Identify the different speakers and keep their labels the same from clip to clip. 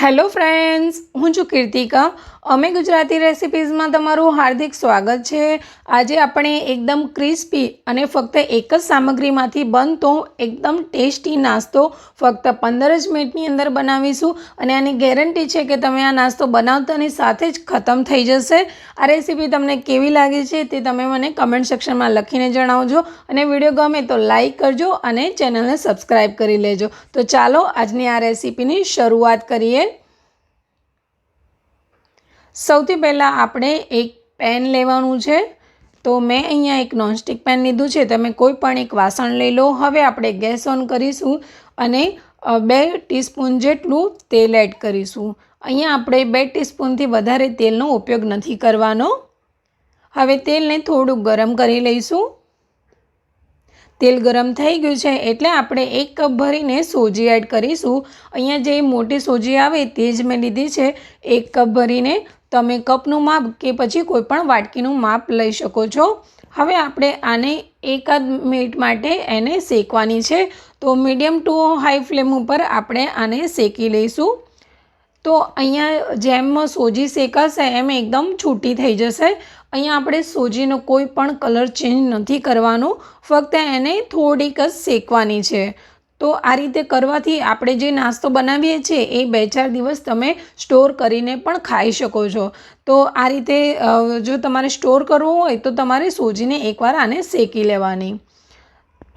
Speaker 1: Hello friends, હું છું કીર્તિકા. અમે ગુજરાતી રેસિપીઝમાં તમારું હાર્દિક સ્વાગત છે. આજે આપણે એકદમ ક્રિસ્પી અને ફક્ત એક જ સામગ્રીમાંથી બનતો, એકદમ ટેસ્ટી નાસ્તો ફક્ત પંદર જ મિનિટની અંદર બનાવીશું અને આની ગેરંટી છે કે તમે આ નાસ્તો બનાવતાની સાથે જ ખતમ થઈ જશે. આ રેસીપી તમને કેવી લાગે છે તે તમે મને કમેન્ટ સેક્શનમાં લખીને જણાવજો અને વીડિયો ગમે તો લાઈક કરજો અને ચેનલને સબસ્ક્રાઈબ કરી લેજો. તો ચાલો આજની આ રેસીપીની શરૂઆત કરીએ. સૌથી પહેલાં આપણે એક પેન લેવાનું છે. તો મેં અહીંયા એક નોનસ્ટિક પેન લીધું છે. તમે કોઈ પણ એક વાસણ લઈ લો. હવે આપણે ગેસ ઓન કરીશું અને બે ટીસ્પૂન જેટલું તેલ એડ કરીશું. અહીંયા આપણે બે ટીસ્પૂનથી વધારે તેલનો ઉપયોગ નથી કરવાનો. હવે તેલને થોડું ગરમ કરી લઈશું. તેલ ગરમ થઈ ગયું છે એટલે આપણે એક કપ ભરીને સોજી એડ કરીશું. અહીંયા જે મોટી સોજી આવે તે જ મેં લીધી છે. એક કપ ભરીને તમે કપનું માપ કે પછી કોઈ પણ વાટકીનું માપ લઈ શકો છો. હવે આપણે આને એકાદ મિનિટ માટે એને શેકવાની છે. તો મીડિયમ ટુ હાઈ ફ્લેમ ઉપર આપણે આને શેકી લઈશું. તો અહીંયા જેમ સોજી શેકાશે એમ એકદમ છૂટી થઈ જશે. અહીંયા આપણે સોજીનો કોઈ પણ કલર ચેન્જ નથી કરવાનો. ફક્ત એને થોડીક જ શેકવાની છે. તો આ રીતે કરવાથી આપણે જે નાસ્તો બનાવીએ છીએ, એ બે ચાર દિવસ તમે સ્ટોર કરીને પણ ખાઈ શકો છો. તો આ રીતે જો તમારે સ્ટોર કરવો હોય, તો તમારે સોજીને એકવાર આને શેકી લેવાની.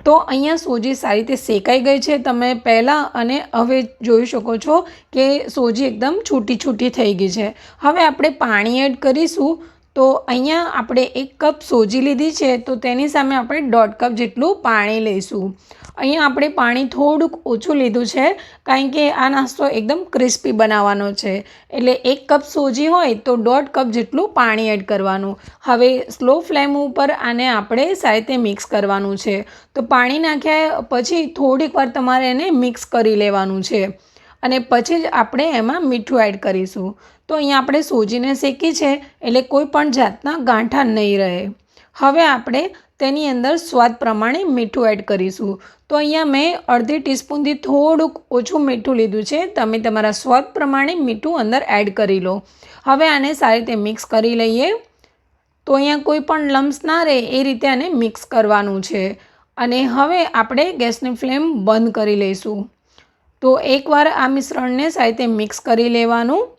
Speaker 1: તો અહીંયા સોજી સારી રીતે શેકાઈ ગઈ છે. તમે પહેલાં અને હવે જોઈ શકો છો કે સોજી એકદમ છૂટી છૂટી થઈ ગઈ છે. હવે આપણે પાણી એડ કરીશું. તો અહીંયા આપણે એક કપ સોજી લીધી છે. તો તેની સામે આપણે દોઢ કપ જેટલું પાણી લઈશું. અહીંયા આપણે પાણી થોડુંક ઓછું લીધું છે, કારણ કે આ નાસ્તો એકદમ ક્રિસ્પી બનાવવાનો છે. એટલે એક કપ સોજી હોય તો દોઢ કપ જેટલું પાણી એડ કરવાનું. હવે સ્લો ફ્લેમ ઉપર આને આપણે સારી રીતે મિક્સ કરવાનું છે. તો પાણી નાખ્યા પછી થોડીક વાર તમારે એને મિક્સ કરી લેવાનું છે. અને પછી જ આપણે એમાં મીઠું એડ કરીશું. તો અહીંયા આપણે સોજીને શેકી છે, એટલે કોઈ પણ જાતના ગાંઠા નહીં રહે. હવે આપણે તેની અંદર સ્વાદ પ્રમાણે મીઠું એડ કરીશું. તો અહીંયા મેં અડધી ટીસ્પૂનથી થોડુંક ઓછું મીઠું લીધું છે. તમે તમારા સ્વાદ પ્રમાણે મીઠું અંદર એડ કરી લો. હવે આને સારી રીતે મિક્સ કરી લઈએ. તો અહીંયા કોઈ પણ લમ્સ ના રહે એ રીતે આને મિક્સ કરવાનું છે. અને હવે આપણે ગેસની ફ્લેમ બંધ કરી લઈશું. તો એકવાર આ મિશ્રણને સારી રીતે મિક્સ કરી લેવાનું.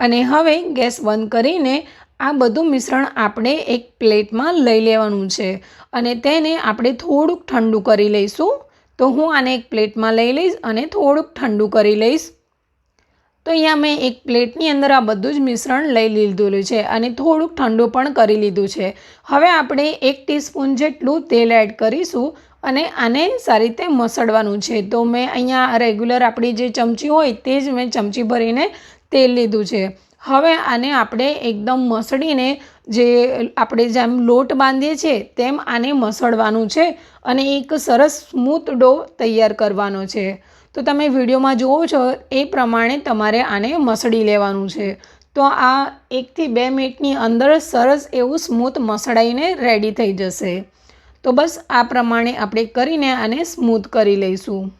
Speaker 1: અને હવે ગેસ બંધ કરીને આ બધું મિશ્રણ આપણે એક પ્લેટમાં લઈ લેવાનું છે અને તેને આપણે થોડુંક ઠંડુ કરી લઈશું. તો હું આને એક પ્લેટમાં લઈ લઈશ અને થોડુંક ઠંડુ કરી લઈશ. તો અહીંયા મેં એક પ્લેટની અંદર આ બધું જ મિશ્રણ લઈ લીધેલું છે અને થોડુંક ઠંડુ પણ કરી લીધું છે. હવે આપણે એક ટીસ્પૂન જેટલું તેલ એડ કરીશું અને આને સારી રીતે મસળવાનું છે. તો મેં અહીંયા રેગ્યુલર આપણી જે ચમચી હોય તે જ મેં ચમચી ભરીને તેલ લીધું છે. હવે આને આપણે એકદમ મસળીને જે આપણે જેમ લોટ બાંધીએ છીએ, તેમ આને મસળવાનું છે અને એક સરસ સ્મૂથ ડો તૈયાર કરવાનો છે. તો તમે વિડીયોમાં જુઓ છો, એ પ્રમાણે તમારે આને મસળી લેવાનું છે. તો આ એકથી બે મિનિટની અંદર સરસ એવું સ્મૂથ મસળાઈને રેડી થઈ જશે. તો બસ આ પ્રમાણે આપણે કરીને આને સ્મૂથ કરી લઈશું.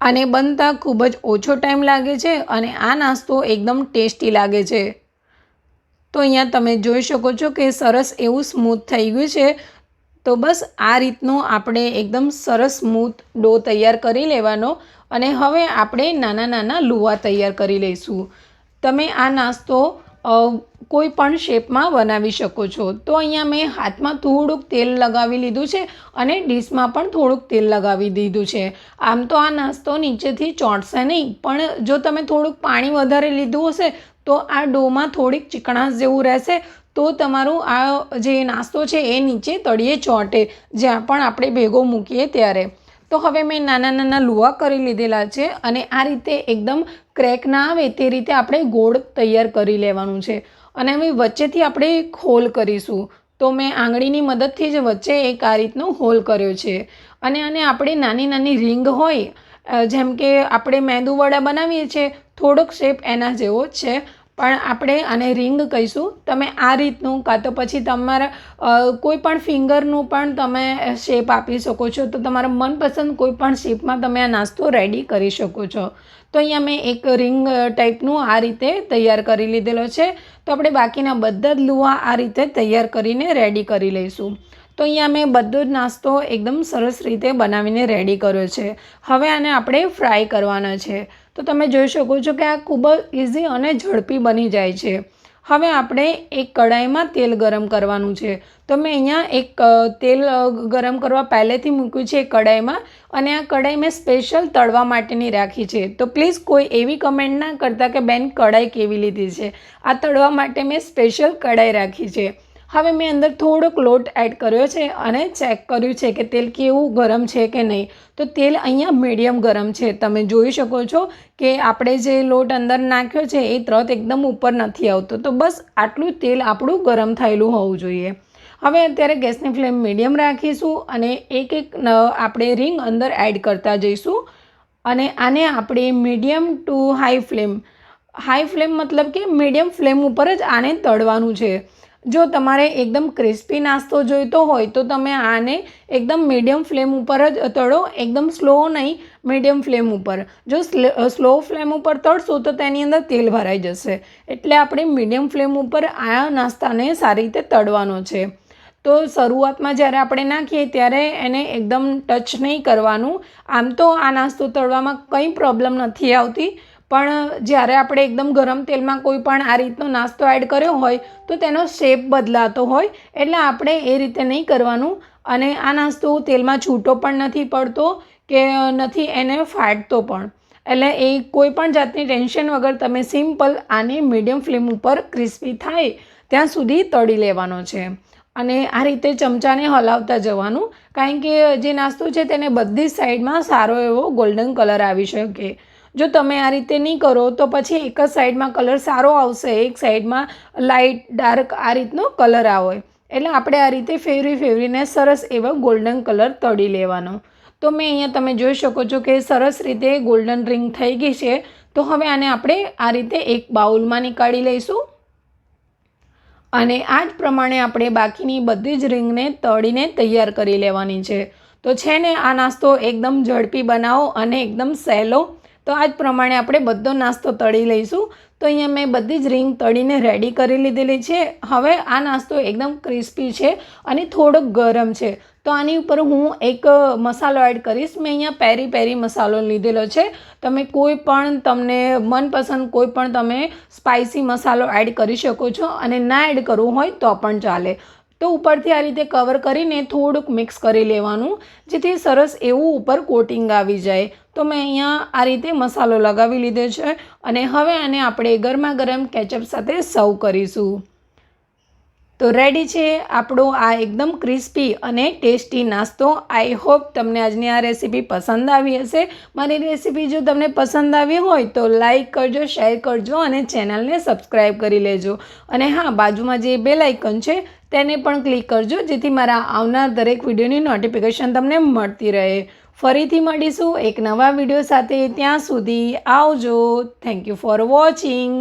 Speaker 1: આને બનતા ખૂબ જ ઓછો ટાઈમ લાગે છે અને આ નાસ્તો એકદમ ટેસ્ટી લાગે છે. તો અહીંયા તમે જોઈ શકો છો કે સરસ એવું સ્મૂથ થઈ ગયું છે. તો બસ આ રીતનું આપણે એકદમ સરસ સ્મૂથ ડો તૈયાર કરી લેવાનો અને હવે આપણે નાના નાના લુવા તૈયાર કરી લઈશું. તમે આ નાસ્તો કોઈ પણ શેપમાં બનાવી શકો છો. તો અહીંયા મેં હાથમાં થોડુંક તેલ લગાવી લીધું છે અને ડીશમાં પણ થોડુંક તેલ લગાવી દીધું છે. આમ તો આ નાસ્તો નીચેથી ચોંટશે નહીં, પણ જો તમે થોડુંક પાણી વધારે લીધું હશે, તો આ ડોમાં થોડીક ચીકણાશ જેવું રહેશે, તો તમારું આ જે નાસ્તો છે એ નીચે તળિયે ચોંટે, જ્યાં પણ આપણે ભેગો મૂકીએ ત્યારે. તો હવે મેં નાના નાના લુવા કરી લીધેલા છે અને આ રીતે એકદમ ક્રેક ના આવે તે રીતે આપણે ગોળ તૈયાર કરી લેવાનું છે. અને હવે વચ્ચેથી આપણે હોલ કરીશું. તો મેં આંગળીની મદદથી જ વચ્ચે એક આ રીતનો હોલ કર્યો છે. અને આને આપણે નાની નાની રિંગ હોય જેમ કે આપણે મેંદુવડા બનાવીએ છીએ થોડોક શેપ એના જેવો છે. પણ આપણે આને રિંગ કહીશું. તમે આ રીતનું કાં તો પછી તમારા કોઈ પણ ફિંગરનું પણ તમે શેપ આપી શકો છો. તો તમારા મનપસંદ કોઈ પણ શેપમાં તમે આ નાસ્તો રેડી કરી શકો છો. તો અહીંયા મેં એક રિંગ ટાઈપનું આ રીતે તૈયાર કરી લીધેલો છે. તો આપણે બાકીના બધા જ લુવા આ રીતે તૈયાર કરીને રેડી કરી લઈશું. તો અહીંયા મેં બધો જ નાસ્તો એકદમ સરસ રીતે બનાવીને રેડી કર્યો છે. હવે આને આપણે ફ્રાય કરવાના છે. તો તમે જોઈ શકો છો કે આ ખૂબ જ ઇઝી અને ઝડપી બની જાય છે. હવે આપણે એક કઢાઈમાં તેલ ગરમ કરવાનું છે. તો મેં અહીંયા એક તેલ ગરમ કરવા પહેલેથી મૂક્યું છે કઢાઈમાં અને આ કઢાઈ મેં સ્પેશિયલ તળવા માટેની રાખી છે. તો પ્લીઝ કોઈ એવી કમેન્ટ ના કરતા કે બેન કઢાઈ કેવી લીધી છે? આ તળવા માટે મેં સ્પેશિયલ કઢાઈ રાખી છે. હવે મેં અંદર થોડોક લોટ એડ કર્યો છે અને ચેક કર્યું છે કે તેલ કેવું ગરમ છે કે નહીં. તો તેલ અહીંયા મીડિયમ ગરમ છે. તમે જોઈ શકો છો કે આપણે જે લોટ અંદર નાખ્યો છે એ તરત એકદમ ઉપર નથી આવતો. તો બસ આટલું તેલ આપણું ગરમ થયેલું હોવું જોઈએ. હવે અત્યારે ગેસની ફ્લેમ મીડિયમ રાખીશું અને એક એક આપણે રિંગ અંદર એડ કરતા જઈશું. અને આને આપણે medium to high flame. High flame મતલબ કે મીડિયમ ફ્લેમ ઉપર જ આને તળવાનું છે. જો તમારે એકદમ ક્રિસ્પી નાસ્તો જોઈતો હોય તો તમે આને એકદમ મીડિયમ ફ્લેમ ઉપર જ તળો, એકદમ સ્લો નહીં મીડિયમ ફ્લેમ ઉપર. જો સ્લો ફ્લેમ ઉપર તળશો તો તેની અંદર તેલ ભરાઈ જશે. એટલે આપણે મીડિયમ ફ્લેમ ઉપર આ નાસ્તાને સારી રીતે તળવાનો છે. તો શરૂઆતમાં જ્યારે આપણે નાખીએ ત્યારે એને એકદમ ટચ નહીં કરવાનું. આમ તો આ નાસ્તો તળવામાં કંઈ પ્રોબ્લેમ નથી આવતી પણ જ્યારે આપણે એકદમ ગરમ તેલમાં કોઈ પણ આ રીતનો નાસ્તો એડ કર્યો હોય, તો તેનો શેપ બદલાતો હોય. એટલે આપણે એ રીતે નહીં કરવાનું. અને આ નાસ્તો તેલમાં છૂટો પણ નથી પડતો કે નથી એને ફાટતો પણ. એટલે એ કોઈ પણ જાતની ટેન્શન વગર તમે સિમ્પલ આને મીડિયમ ફ્લેમ ઉપર ક્રિસ્પી થાય, ત્યાં સુધી તળી લેવાનો છે. અને આ રીતે ચમચાને હલાવતા જવાનું. કારણ કે જે નાસ્તો છે તેને બધી સાઈડમાં સારો એવો ગોલ્ડન કલર આવી શકે. જો તમે આ રીતે નહીં કરો, તો પછી એક જ સાઈડમાં કલર સારો આવશે. એક સાઈડમાં લાઇટ ડાર્ક આ રીતનો કલર આવે. એટલે આપણે આ રીતે ફેરવી ફેરવીને સરસ એવો ગોલ્ડન કલર તળી લેવાનો. તો મેં અહીંયા તમે જોઈ શકો છો કે સરસ રીતે ગોલ્ડન રિંગ થઈ ગઈ છે. તો હવે આને આપણે આ રીતે એક બાઉલમાં નીકાળી લઈશું. અને આ જ પ્રમાણે આપણે બાકીની બધી જ રિંગને તળીને તૈયાર કરી લેવાની છે. તો છે ને આ નાસ્તો એકદમ ઝડપી બનાવો અને એકદમ સહેલો તો આ જ પ્રમાણે આપણે બધો નાસ્તો તળી લઈશું. તો અહીંયા મેં બધી જ રીંગ તળીને રેડી કરી લીધેલી છે. હવે આ નાસ્તો એકદમ ક્રિસ્પી છે અને થોડોક ગરમ છે. તો આની ઉપર હું એક મસાલો એડ કરીશ. મેં અહીંયા પેરી પેરી મસાલો લીધેલો છે. તમે કોઈ પણ તમને મનપસંદ કોઈ પણ તમે સ્પાઇસી મસાલો એડ કરી શકો છો અને ના એડ કરવું હોય તો પણ ચાલે. તો ઉપરથી આ રીતે કવર કરીને થોડુંક મિક્સ કરી લેવાનું, જેથી સરસ એવું ઉપર કોટિંગ આવી જાય. તો મેં અહીંયા આ રીતે મસાલો લગાવી લીધો છે અને હવે આને આપણે ગરમા ગરમ કેચઅપ સાથે સર્વ કરીશું. તો રેડી છે આપણો આ એકદમ ક્રિસ્પી અને ટેસ્ટી નાસ્તો. આઈ હોપ તમને આજની આ રેસીપી પસંદ આવી હશે. મારી રેસીપી જો તમને પસંદ આવી હોય તો લાઈક કરજો શેર કરજો અને ચેનલને સબસ્ક્રાઈબ કરી લેજો. અને હા, બાજુમાં જે બેલ આઇકન છે તેને પણ ક્લિક કરજો, જેથી મારા આવનાર દરેક વિડીયોની નોટિફિકેશન તમને મળતી રહે. ફરીથી મળીશું એક નવા વીડિયો સાથે. ત્યાં સુધી આવજો. Thank you for watching